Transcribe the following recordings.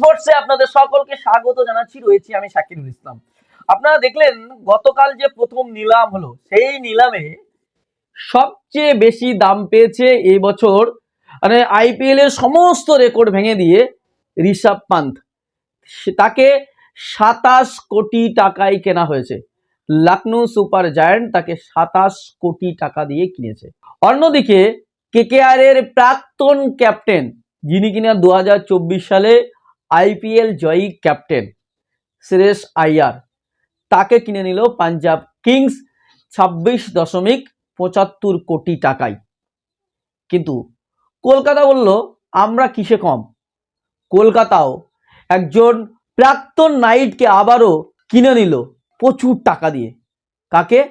স্পোর্টসে আপনাদের সকলকে স্বাগত জানাচ্ছি। রয়েছি আমি শাকিরুল ইসলাম। আপনারা দেখলেন, গতকাল যে প্রথম নিলাম হলো, সেই নিলামে সবচেয়ে বেশি দাম পেয়েছে এই বছর মানে আইপিএল এর সমস্ত রেকর্ড ভেঙে দিয়ে ঋষভ পান্ত তাকে সাতাশ কোটি টাকায় কেনা হয়েছে। লখনৌ সুপার জায়ান্ট তাকে সাতাশ কোটি টাকা দিয়ে কিনেছে। অন্যদিকে কেকেআর এর প্রাক্তন ক্যাপ্টেন, যিনি কিনা দু হাজার চব্বিশ সালে আইপিএল জয়ী ক্যাপ্টেন শ্রেয়স আইয়ার তাকে কিনে নিল পাঞ্জাব কিংস ছাব্বিশ দশমিক পঁচাত্তর কোটি টাকায়। কিন্তু কলকাতা বলল, আমরা কিসে কম? কলকাতাও একজন প্রাক্তন নাইটকে আবারও কিনে নিল প্রচুর টাকা দিয়ে। কাকে?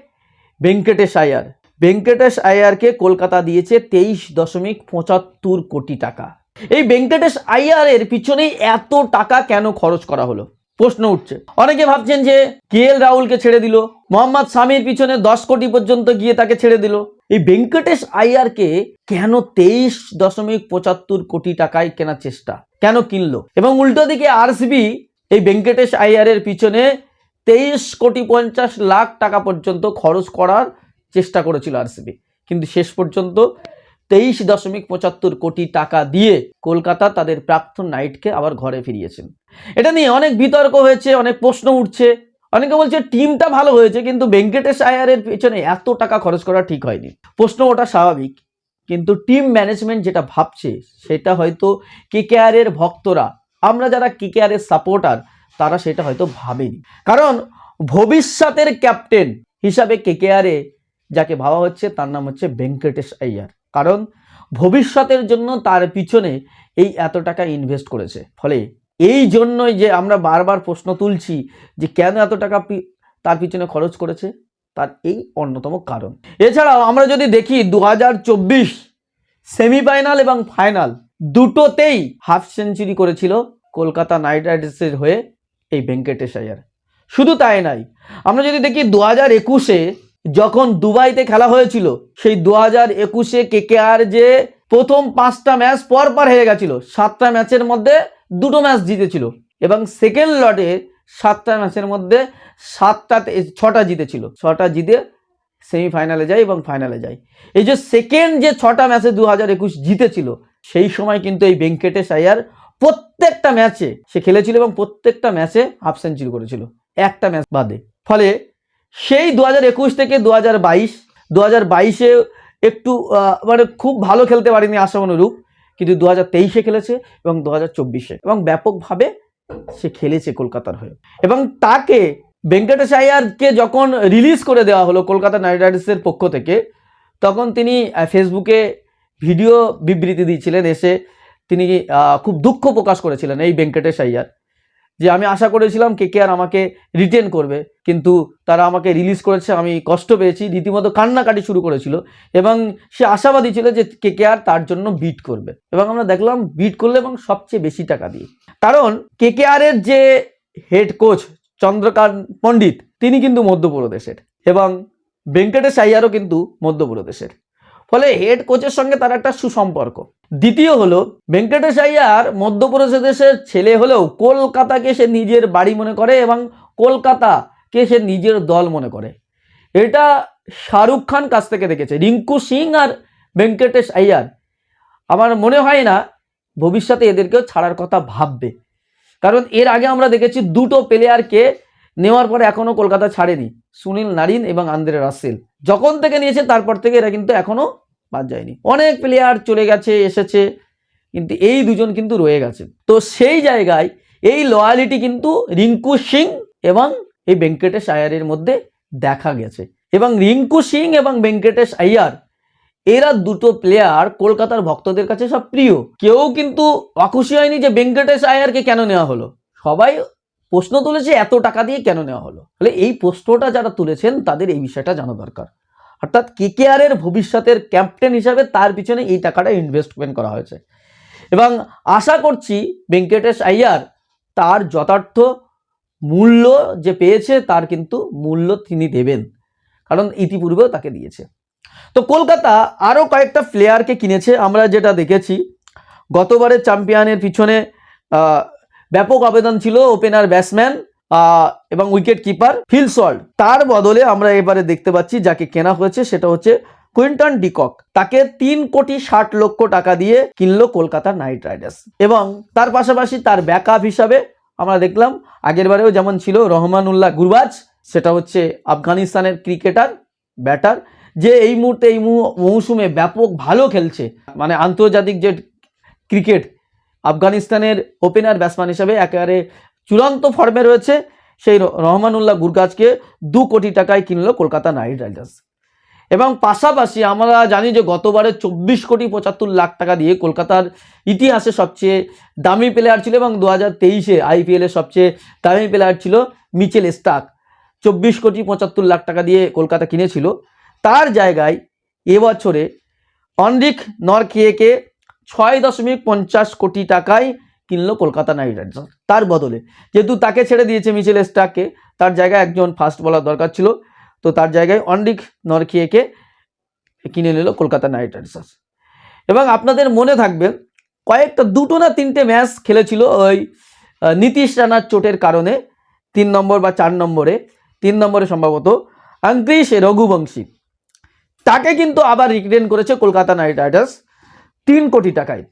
ভেঙ্কটেশ আয়ার। ভেঙ্কটেশ আয়ারকে কলকাতা দিয়েছে তেইশ দশমিক পঁচাত্তর কোটি টাকা। এই ভেঙ্কটেশ আইয়ারের পিছনে এত টাকা কেন খরচ করা হলো? প্রশ্ন উঠছে। অনেকে ভাবছেন যে কে এল রাহুলকে ছেড়ে দিল, মোহাম্মদ স্বামীর পিছনে দশ কোটি পর্যন্ত গিয়ে তাকে ছেড়ে দিল। এই ভেঙ্কটেশ আইয়ারকে কেন তেইশ দশমিক পঁচাত্তর কোটি টাকায় কেনার চেষ্টা? কেন কিনলো? এবং উল্টো দিকে আরসিবি এই ভেঙ্কটেশ আইয়ারের পিছনে তেইশ কোটি পঞ্চাশ লাখ টাকা পর্যন্ত খরচ করার চেষ্টা করেছিল আরসিবি কিন্তু শেষ পর্যন্ত তেইশ দশমিক পঁচাত্তর কোটি টাকা দিয়ে কলকাতা তাদের প্রাক্তন নাইটকে আবার ঘরে ফিরিয়েছেন। এটা নিয়ে অনেক বিতর্ক হয়েছে, অনেক প্রশ্ন উঠছে। অনেকে বলছে, টিমটা ভালো হয়েছে, কিন্তু ভেঙ্কটেশ আয়ারের পেছনে এত টাকা খরচ করা ঠিক হয়নি। প্রশ্ন ওটা স্বাভাবিক, কিন্তু টিম ম্যানেজমেন্ট যেটা ভাবছে, সেটা হয়তো কেকেআরের ভক্তরা, আমরা যারা কেকেআরের সাপোর্টার, তারা সেটা হয়তো ভাবেনি। কারণ ভবিষ্যতের ক্যাপ্টেন হিসাবে কেকেআরে যাকে ভাবা হচ্ছে, তার নাম হচ্ছে ভেঙ্কটেশ আইয়ার কারণ ভবিষ্যতের জন্য তার পিছনে এই এত টাকা ইনভেস্ট করেছে। ফলে এই জন্যই যে আমরা বারবার প্রশ্ন তুলছি যে কেন এত টাকা তার পিছনে খরচ করেছে, তার এই অন্যতম কারণ। এছাড়াও আমরা যদি দেখি দু হাজার চব্বিশ সেমিফাইনাল এবং ফাইনাল দুটোতেই হাফ সেঞ্চুরি করেছিল কলকাতা নাইট রাইডার্সের হয়ে এই ভেঙ্কটেশ আয়ার। শুধু তাই নাই আমরা যদি দেখি দু হাজার একুশে যখন দুবাইতে খেলা হয়েছিল, সেই দু হাজার একুশে কেকেআর যে প্রথম পাঁচটা ম্যাচ পর পর হেরে গেছিল, সাতটা ম্যাচের মধ্যে দুটো ম্যাচ জিতেছিল এবং সেকেন্ড লটে সাতটা ম্যাচের মধ্যে সাতটা ছটা জিতেছিল। ছটা জিতে সেমিফাইনালে যায় এবং ফাইনালে যায়। এই যে সেকেন্ড যে ছটা ম্যাচে দু হাজার একুশ জিতেছিল, সেই সময় কিন্তু এই ভেঙ্কটেশ আয়ার প্রত্যেকটা ম্যাচে সে খেলেছিল এবং প্রত্যেকটা ম্যাচে হাফ সেঞ্চুরি করেছিল। একটা ম্যাচ বাদে। ফলে সেই দু হাজার একুশ থেকে দু হাজার বাইশ দু হাজার বাইশে একটু মানে খুব ভালো খেলতে পারেনি আশা অনুরূপ, কিন্তু দু হাজার তেইশে খেলেছে এবং দু হাজার চব্বিশে। এবং ব্যাপকভাবে সে খেলেছে কলকাতার হয়ে। এবং তাকে ভেঙ্কটেশ আয়ারকে যখন রিলিজ করে দেওয়া হলো কলকাতা নাইট রাইডার্সের পক্ষ থেকে, তখন তিনি ফেসবুকে ভিডিও বিবৃতি দিয়েছিলেন, এসে তিনি খুব দুঃখ প্রকাশ করেছিলেন এই ভেঙ্কটেশ আয়ার। যে আমি আশা করেছিলাম কে কে আর আমাকে রিটেন করবে, কিন্তু তারা আমাকে রিলিজ করেছে, আমি কষ্ট পেয়েছি, রীতিমতো কান্নাকাটি শুরু করেছিল এবং সে আশাবাদী ছিল যে কে কে আর তার জন্য বিট করবে। এবং আমরা দেখলাম বিট করলে এবং সবচেয়ে বেশি টাকা দিয়ে। কারণ কে কে আর এর যে হেড কোচ চন্দ্রকান্ত পণ্ডিত, তিনি কিন্তু মধ্যপ্রদেশের এবং ভেঙ্কটেশ আইয়ারও কিন্তু মধ্যপ্রদেশের। ফলে হেড কোচের সঙ্গে তার একটা সুসম্পর্ক। দ্বিতীয় হলো ভেঙ্কটেশ আইয়ার মধ্যপ্রদেশের ছেলে হলেও কলকাতাকে সে নিজের বাড়ি মনে করে এবং কলকাতাকে সে নিজের দল মনে করে। এটা শাহরুখ খান কাছ থেকে দেখেছে। রিঙ্কু সিং আর ভেঙ্কটেশ আইয়ার আমার মনে হয় না, ভবিষ্যতে এদেরকেও ছাড়ার কথা ভাববে। কারণ এর আগে আমরা দেখেছি দুটো প্লেয়ারকে নেওয়ার পরে এখনও কলকাতা ছাড়েনি। সুনীল নারিন এবং আন্দ্রে রাসেল। যখন থেকে নিয়েছে, তারপর থেকে এরা কিন্তু এখনও বাদ যায়নি। অনেক প্লেয়ার চলে গেছে, এসেছে, কিন্তু এই দুজন কিন্তু রয়ে গেছে। তো সেই জায়গায় এই লয়ালিটি কিন্তু রিঙ্কু সিং এবং এই ভেঙ্কটেশ আয়ারের মধ্যে দেখা গেছে। এবং রিঙ্কু সিং এবং ভেঙ্কটেশ আয়ার, এরা দুটো প্লেয়ার কলকাতার ভক্তদের কাছে সব প্রিয়। কেউ কিন্তু অখুশি হয়নি যে ভেঙ্কটেশ আয়ারকে কেন নেওয়া হলো। সবাই প্রশ্ন তুলেছে এত টাকা দিয়ে কেন নেওয়া হলো? তাহলে এই প্রশ্নটা যারা তুলেছেন, তাদের এই বিষয়টা জানা দরকার। অর্থাৎ কেকেআর এর ভবিষ্যতের ক্যাপ্টেন হিসাবে তার পিছনে এই টাকাটা ইনভেস্টমেন্ট করা হয়েছে। এবং আশা করছি ভেঙ্কটেশ আইয়ার তার যথার্থ মূল্য যে পেয়েছে, তার কিন্তু মূল্য তিনি দেবেন। কারণ ইতিপূর্বেও তাকে দিয়েছে। তো কলকাতা আরও কয়েকটা প্লেয়ারকে কিনেছে, আমরা যেটা দেখেছি। গতবারের চ্যাম্পিয়নের পিছনে ব্যাপক আবেদন ছিল ওপেনার ব্যাটসম্যান এবং উইকেট কিপার ফিল সল্ট তার বদলে আমরা এবারে দেখতে পাচ্ছি যাকে কেনা হয়েছে, সেটা হচ্ছে কুইন্টন ডিকক তাকে তিন কোটি ষাট লক্ষ টাকা দিয়ে কিনলো কলকাতা নাইট রাইডার্স। এবং তার পাশাপাশি তার ব্যাকআপ হিসাবে আমরা দেখলাম, আগের বারেও যেমন ছিল রহমানুল্লাহ গুরবাজ, সেটা হচ্ছে আফগানিস্তানের ক্রিকেটার ব্যাটার যে এই মুহূর্তে, এই মৌসুমে ব্যাপক ভালো খেলছে। মানে আন্তর্জাতিক যে ক্রিকেট আফগানিস্তানের ওপেনার ব্যাটসম্যান হিসাবে একেবারে চূড়ান্ত ফর্মে রয়েছে সেই রহমানুল্লাহ গুরগাজকে দু কোটি টাকায় কিনলো কলকাতা নাইট রাইডার্স। এবং পাশাপাশি আমরা জানি যে গতবারে চব্বিশ কোটি পঁচাত্তর লাখ টাকা দিয়ে কলকাতার ইতিহাসে সবচেয়ে দামি প্লেয়ার ছিল এবং দু হাজার তেইশে আইপিএলের সবচেয়ে দামি প্লেয়ার ছিল মিচেল স্টাক চব্বিশ কোটি পঁচাত্তর লাখ টাকা দিয়ে কলকাতা কিনেছিল। তার জায়গায় এবছরে অনরিক নরকিয়েকে ছয় দশমিক পঞ্চাশ কোটি টাকায় কিনলো কলকাতা নাইট রাইডার্স। তার বদলে যেহেতু তাকে ছেড়ে দিয়েছে মিচেল স্টাককে তার জায়গায় একজন ফাস্ট বলার দরকার ছিল, তো তার জায়গায় অনরিক নরকিয়েকে কিনে নিল কলকাতা নাইট রাইডার্স। এবং আপনাদের মনে থাকবে, কয়েকটা দুটো না তিনটে ম্যাচ খেলেছিল ওই নীতিশ রানার চোটের কারণে, তিন নম্বর বা চার নম্বরে, তিন নম্বরে সম্ভবত, অঙ্কৃশ রঘুবংশী। তাকে কিন্তু আবার রিটেন করেছে কলকাতা নাইট রাইডার্স। তিন কোটি টাকায়।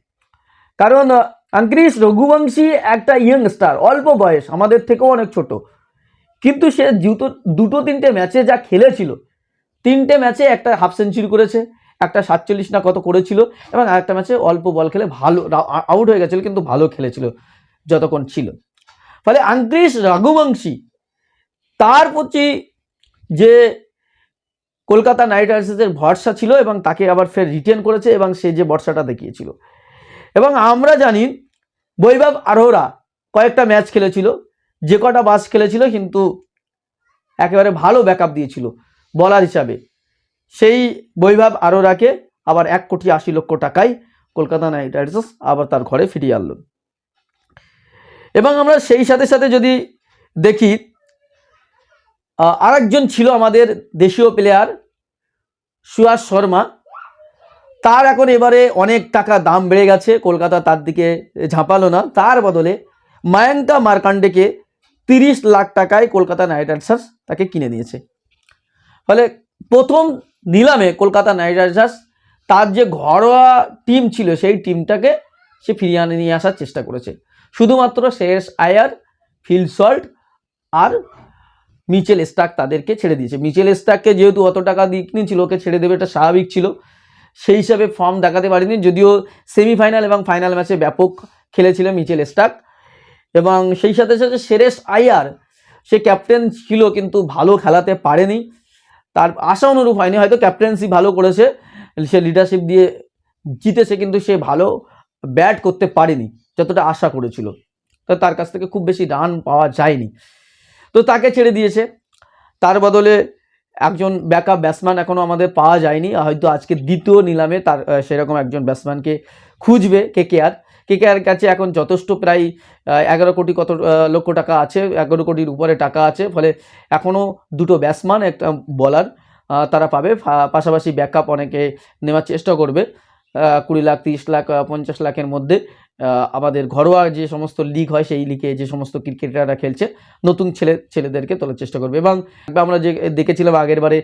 কারণ আহ, রঘুবংশী একটা ইয়ং স্টার অল্প বয়স আমাদের থেকেও অনেক ছোট। কিন্তু সে দুটো দুটো তিনটে ম্যাচে যা খেলেছিল তিনটে ম্যাচে একটা হাফ সেঞ্চুরি করেছে একটা সাতচল্লিশ না কত করেছিল এবং আরেকটা ম্যাচে অল্প বল খেলে ভালো আউট হয়ে গেছিল কিন্তু ভালো খেলেছিল যতক্ষণ ছিল। ফলে আঙ্কৃশ রঘুবংশী তার প্রতি যে কলকাতা নাইট রাইডার্সের ভরসা ছিল এবং তাকে আবার ফের রিটেন করেছে এবং সে যে ভরসাটা দেখিয়েছিল। এবং আমরা জানি বৈভব আরোরা কয়েকটা ম্যাচ খেলেছিল, যে কটা বাস খেলেছিল কিন্তু একেবারে ভালো ব্যাকআপ দিয়েছিল বলার হিসাবে। সেই বৈভব আরোরাকে আবার এক কোটি আশি লক্ষ টাকায় কলকাতা নাইট রাইডার্স আবার তার ঘরে ফিরিয়ে আনলো। এবং আমরা সেই সাথে সাথে যদি দেখি আরেকজন ছিল আমাদের দেশীয় প্লেয়ার সুয়াস শর্মা। তার এখন এবারে অনেক টাকা দাম বেড়ে গেছে, কলকাতা তার দিকে ঝাঁপালো না। তার বদলে মায়াঙ্কা মার্কান্ডেকে তিরিশ লাখ টাকায় কলকাতা নাইট রাইডার্স তাকে কিনে দিয়েছে ফলে প্রথম নিলামে কলকাতা নাইট রাইডার্স তার যে ঘরোয়া টিম ছিল, সেই টিমটাকে সে ফিরিয়ে আনে, নিয়ে আসার চেষ্টা করেছে। শুধুমাত্র শেষ আয়ার, ফিল সল্ট আর মিচেল স্টাক তাদেরকে ছেড়ে দিয়েছে। মিচেল স্টাককে যেহেতু অত টাকা দিয়ে কিনেছিল ওকে ছেড়ে দেবে, এটা স্বাভাবিক ছিল। সেই হিসাবে ফর্ম দেখাতে পারেনি, যদিও সেমিফাইনাল এবং ফাইনাল ম্যাচে ব্যাপক খেলেছিল মিচেল স্টাক। এবং সেই সাথে সাথে সেরেস আয়ার সে ক্যাপ্টেন ছিল কিন্তু ভালো খেলাতে পারেনি। তার আশা অনুরূপ হয়নি, হয়তো ক্যাপ্টেন্সি ভালো করেছে, সে লিডারশিপ দিয়ে জিতেছে, কিন্তু সে ভালো ব্যাট করতে পারেনি, যতটা আশা করেছিল। তো তার কাছ থেকে খুব বেশি রান পাওয়া যায়নি। তো তাকে ছেড়ে দিয়েছে। তার বদলে একজন ব্যাকআপ ব্যাটসম্যান এখনও আমাদের পাওয়া যায়নি। হয়তো আজকে দ্বিতীয় নিলামে তার সেরকম একজন ব্যাটসম্যানকে খুঁজবে কে কে আর কে কে আর কাছে এখন যথেষ্ট প্রায় এগারো কোটি কত লক্ষ টাকা আছে, এগারো কোটির উপরে টাকা আছে। ফলে এখনও দুটো ব্যাটসম্যান একটা বলার তারা পাবে। পাশাপাশি ব্যাকআপ অনেকে নেওয়ার চেষ্টা করবে কুড়ি লাখ, তিরিশ লাখ পঞ্চাশ লাখের মধ্যে। আমাদের ঘরোয়া যে সমস্ত লিগ হয়, সেই লিগে যে সমস্ত ক্রিকেটাররা খেলছে, নতুন ছেলে, ছেলেদেরকে তোলার চেষ্টা করবে। এবং আমরা যে দেখেছিলাম আগের বারে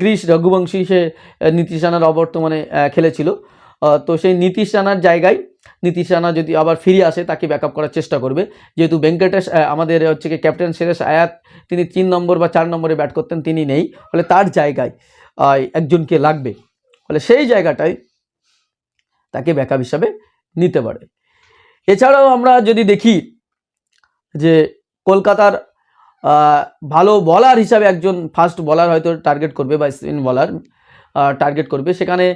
ক্রিস রঘুবংশী, সে নীতিশ রানার অবর্তমানে খেলেছিল। তো সেই নীতিশ রানার জায়গায়, নীতিশ রানা যদি আবার ফিরে আসে, তাকে ব্যাকআপ করার চেষ্টা করবে। যেহেতু ভেঙ্কটেশ আমাদের হচ্ছে কি ক্যাপ্টেন সেরেশ আয়াত, তিনি তিন নম্বর বা চার নম্বরে ব্যাট করতেন, তিনি নেই। ফলে তার জায়গায় একজনকে লাগবে। ফলে সেই জায়গাটায় তাকে ব্যাকআপ হিসাবে নিতে পারে। এছাড়াও আমরা যদি দেখি যে কলকাতার ভালো বলার হিসাবে একজন ফাস্ট বলার হয়তো টার্গেট করবে বা স্পিন বলার টার্গেট করবে। সেখানে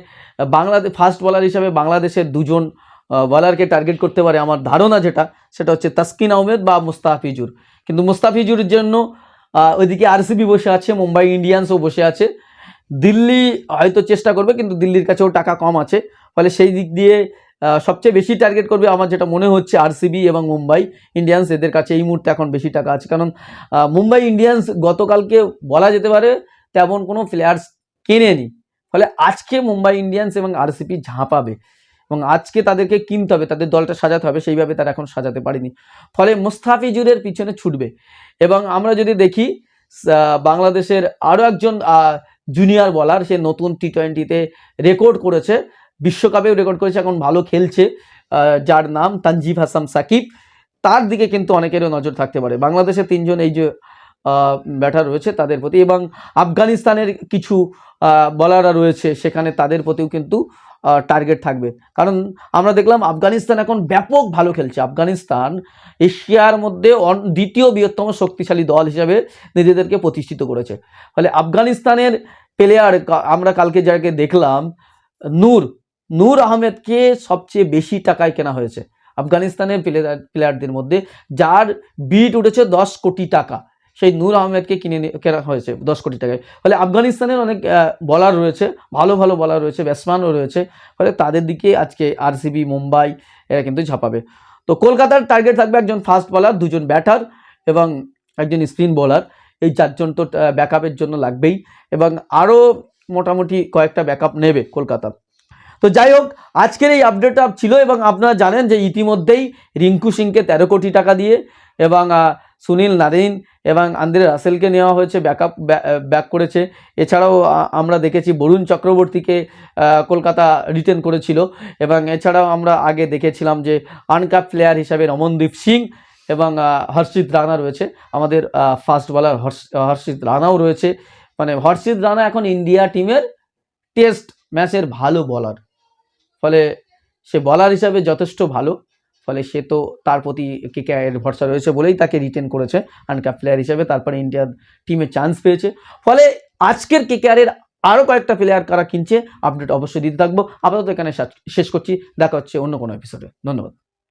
বাংলাদেশ ফাস্ট বলার হিসাবে বাংলাদেশের দুজন বলারকে টার্গেট করতে পারে আমার ধারণা যেটা, সেটা হচ্ছে তাসকিন আহমেদ বা মুস্তাফিজুর। কিন্তু মুস্তাফিজুর জন্য ওইদিকে আরসিবি বসে আছে, মুম্বাই ইন্ডিয়ান্সও বসে আছে। দিল্লি হয়তো চেষ্টা করবে, কিন্তু দিল্লির কাছেও টাকা কম আছে। ফলে সেই দিক দিয়ে সবচেয়ে বেশি টার্গেট করবে আমার যেটা মনে হচ্ছে আরসিবি এবং মুম্বাই ইন্ডিয়ান্স এদের কাছে এই মুহূর্তে এখন বেশি টাকা আছে। কারণ মুম্বাই ইন্ডিয়ান্স গতকালকে বলা যেতে পারে তেমন কোনো প্লেয়ার্স কেনেনি। ফলে আজকে মুম্বাই ইন্ডিয়ান্স এবং আরসিবি ঝাঁপাবে এবং আজকে তাদেরকে কিনতে হবে, তাদের দলটা সাজাতে হবে, সেইভাবে তারা এখন সাজাতে পারেনি। ফলে মুস্তাফিজুরের পিছনে ছুটবে এবং আমরা যদি দেখি বাংলাদেশের আরও একজন জুনিয়র বলার সে নতুন টি টোয়েন্টিতে রেকর্ড করেছে। বিশ্বকাপেও রেকর্ড করেছে, এখন ভালো খেলছে যার নাম তানজিব হাসান সাকিব। তার দিকে কিন্তু অনেকেরও নজর থাকতে পারে। বাংলাদেশের তিনজন এই যে ব্যাটার রয়েছে তাদের প্রতি এবং আফগানিস্তানের কিছু বলাররা রয়েছে, সেখানে তাদের প্রতিও কিন্তু টার্গেট থাকবে। কারণ আমরা দেখলাম আফগানিস্তান এখন ব্যাপক ভালো খেলছে। আফগানিস্তান এশিয়ার মধ্যে দ্বিতীয় বৃহত্তম শক্তিশালী দল হিসাবে নিজেদেরকে প্রতিষ্ঠিত করেছে। ফলে আফগানিস্তানের প্লেয়ার আমরা কালকে যাকে দেখলাম, নূর নূর আহমেদকে সবচেয়ে বেশি টাকায় কেনা হয়েছে। আফগানিস্তানের প্লেয়ার, প্লেয়ারদের মধ্যে যার বিট উঠেছে দশ কোটি টাকা, সেই নূর আহমেদকে কিনে কেনা হয়েছে দশ কোটি টাকায়। ফলে আফগানিস্তানের অনেক বলার রয়েছে, ভালো ভালো বলার রয়েছে, ব্যাটসম্যানও রয়েছে। ফলে তাদের দিকে আজকে আরসিবি, মুম্বাই, এরা কিন্তু ঝাঁপাবে। তো কলকাতার টার্গেট থাকবে একজন ফাস্ট বলার, দুজন ব্যাটার এবং একজন স্পিন বোলার। এই চারজন তো ব্যাকআপের জন্য লাগবেই। এবং আরও মোটামুটি কয়েকটা ব্যাকআপ নেবে কলকাতা। তো যাই হোক আজকের এই আপডেটটা ছিল এবং আপনারা জানেন যে ইতিমধ্যেই রিঙ্কু সিংকে তেরো কোটি টাকা দিয়ে এবং সুনীল নারিন এবং আন্দ্রে রাসেলকে নেওয়া হয়েছে ব্যাকআপ ব্যাক করেছে। এছাড়াও আমরা দেখেছি বরুণ চক্রবর্তীকে কলকাতা রিটেন করেছিল এবং এছাড়াও আমরা আগে দেখেছিলাম যে আনকাপ প্লেয়ার হিসাবে রমনদীপ সিং এবং হর্ষিত রানা রয়েছে। আমাদের ফাস্ট বলার হর্ষিত রানাও রয়েছে। মানে হর্ষিত রানা এখন ইন্ডিয়া টিমের টেস্ট ম্যাচের ভালো বলার ফলে সে বলার হিসাবে যথেষ্ট ভালো। ফলে সে তো তার প্রতি কেকেআইয়ের ভরসা রয়েছে বলেই তাকে রিটেন করেছে আনকাপ প্লেয়ার হিসাবে তারপরে ইন্ডিয়ার টিমে চান্স পেয়েছে। ফলে আজকের কেকেআরের আরও কয়েকটা প্লেয়ার কারা কিনছে আপডেট অবশ্যই দিতে থাকব। আপাতত এখানে শেষ করছি, দেখা হচ্ছে অন্য কোনো এপিসোডে ধন্যবাদ।